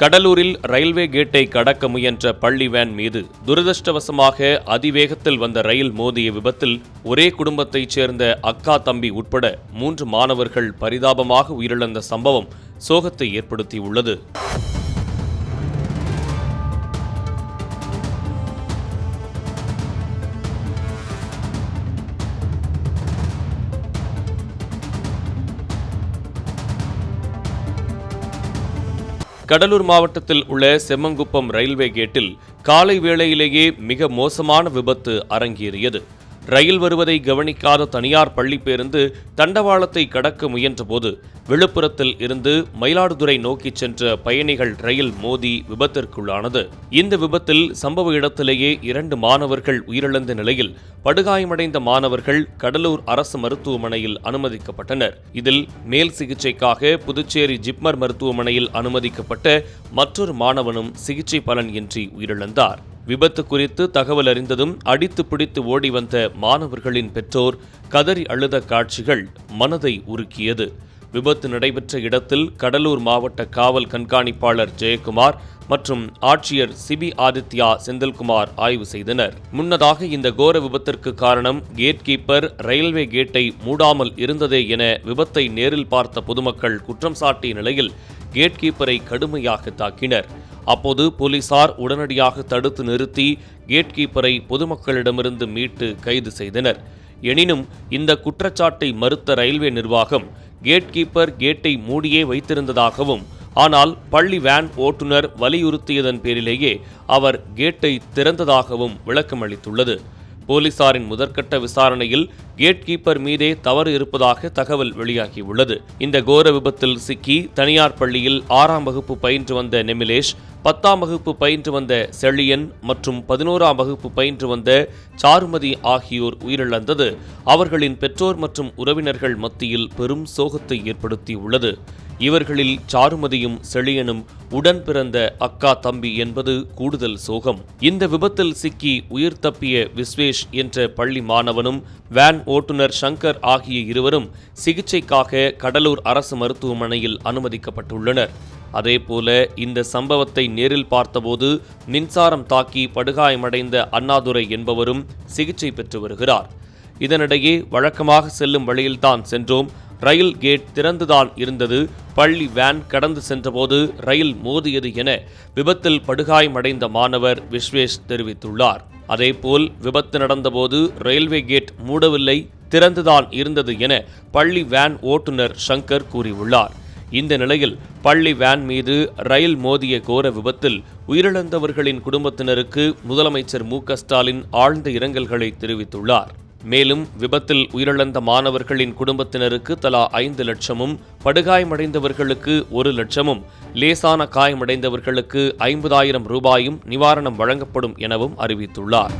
கடலூரில் ரயில்வே கேட்டை கடக்க முயன்ற பள்ளி வேன் மீது துரதிருஷ்டவசமாக அதிவேகத்தில் வந்த ரயில் மோதிய விபத்தில் ஒரே குடும்பத்தைச் சேர்ந்த அக்கா தம்பி உட்பட மூன்று மாணவர்கள் பரிதாபமாக உயிரிழந்த சம்பவம் சோகத்தை ஏற்படுத்தியுள்ளது. கடலூர் மாவட்டத்தில் உள்ள செம்மங்குப்பம் ரயில்வே கேட்டில் காலை வேளையிலேயே மிக மோசமான விபத்து அரங்கேறியது. ரயில் வருவதை கவனிக்காத தனியார் பள்ளி பேருந்து தண்டவாளத்தை கடக்க முயன்றபோது விழுப்புரத்தில் இருந்து மயிலாடுதுறை நோக்கிச் சென்ற பயணிகள் ரயில் மோதி விபத்திற்குள்ளானது. இந்த விபத்தில் சம்பவ இடத்திலேயே இரண்டு மாணவர்கள் உயிரிழந்த நிலையில் படுகாயமடைந்த மாணவர்கள் கடலூர் அரசு மருத்துவமனையில் அனுமதிக்கப்பட்டனர். இதில் மேல் சிகிச்சைக்காக புதுச்சேரி ஜிப்மர் மருத்துவமனையில் அனுமதிக்கப்பட்ட மற்றொரு மாணவனும் சிகிச்சை பலன் இன்றி உயிரிழந்தார். விபத்து குறித்து தகவல் அறிந்ததும் அடித்து பிடித்து ஓடி வந்த மாணவர்களின் பெற்றோர் கதறி அழுத காட்சிகள் மனதை உருக்கியது. விபத்து நடைபெற்ற இடத்தில் கடலூர் மாவட்ட காவல் கண்காணிப்பாளர் ஜெயக்குமார் மற்றும் ஆட்சியர் சிபி ஆதித்யா செந்தில்குமார் ஆய்வு செய்தனர். முன்னதாக இந்த கோர விபத்திற்கு காரணம் கேட் கீப்பர் ரயில்வே கேட்டை மூடாமல் இருந்ததே என விபத்தை நேரில் பார்த்த பொதுமக்கள் குற்றம் சாட்டிய நிலையில் கேட் கீப்பரை கடுமையாக தாக்கினர். அப்போது போலீசார் உடனடியாக தடுத்து நிறுத்தி கேட் கீப்பரை பொதுமக்களிடமிருந்து மீட்டு கைது செய்தனர். எனினும் இந்த குற்றச்சாட்டை மறுத்த ரயில்வே நிர்வாகம் கேட் கீப்பர் கேட்டை மூடியே வைத்திருந்ததாகவும் ஆனால் பள்ளி வேன் ஓட்டுநர் வலியுறுத்தியதன் பேரிலேயே அவர் கேட்டை திறந்ததாகவும் விளக்கமளித்துள்ளது. போலீசாரின் முதற்கட்ட விசாரணையில் கேட் கீப்பர் மீதே தவறு இருப்பதாக தகவல் வெளியாகியுள்ளது. இந்த கோர விபத்தில் சிக்கி தனியார் பள்ளியில் ஆறாம் வகுப்பு பயின்று வந்த நெமிலேஷ் பத்தாம் வகுப்பு பயின்று வந்த செழியன் மற்றும் பதினோராம் வகுப்பு பயின்று வந்த சாருமதி ஆகியோர் உயிரிழந்தது. அவர்களின் பெற்றோர் மற்றும் உறவினர்கள் மத்தியில் பெரும் சோகத்தை ஏற்படுத்தியுள்ளது. இவர்களில் சாருமதியும் செழியனும் உடன் பிறந்த அக்கா தம்பி என்பது கூடுதல் சோகம். இந்த விபத்தில் சிக்கி உயிர் தப்பிய விஸ்வேஷ் என்ற பள்ளி மாணவனும் வேன் ஓட்டுநர் சங்கர் ஆகிய இருவரும் சிகிச்சைக்காக கடலூர் அரசு மருத்துவமனையில் அனுமதிக்கப்பட்டுள்ளனர். அதேபோல இந்த சம்பவத்தை நேரில் பார்த்தபோது மின்சாரம் தாக்கி படுகாயமடைந்த அண்ணாதுரை என்பவரும் சிகிச்சை பெற்று வருகிறார். இதனிடையே வழக்கமாக செல்லும் வழியில்தான் சென்றோம். ரயில் கேட் திறந்துதான் இருந்தது. பள்ளி வேன் கடந்து சென்றபோது ரயில் மோதியது என விபத்தில் படுகாயமடைந்த மாணவர் விஸ்வேஷ் தெரிவித்துள்ளார். அதேபோல் விபத்து நடந்தபோது ரயில்வே கேட் மூடவில்லை திறந்துதான் இருந்தது என பள்ளி வேன் ஓட்டுநர் சங்கர் கூறியுள்ளார். இந்த நிலையில் பள்ளி வேன் மீது ரயில் மோதிய கோர விபத்தில் உயிரிழந்தவர்களின் குடும்பத்தினருக்கு முதலமைச்சர் மு ஸ்டாலின் ஆழ்ந்த இரங்கல்களை தெரிவித்துள்ளார். மேலும் விபத்தில் உயிரிழந்த மாணவர்களின் குடும்பத்தினருக்கு தலா ஐந்து லட்சமும் படுகாயமடைந்தவர்களுக்கு ஒரு லட்சமும் லேசான காயமடைந்தவர்களுக்கு ஐம்பதாயிரம் ரூபாயும் நிவாரணம் வழங்கப்படும் எனவும் அறிவித்துள்ளார்.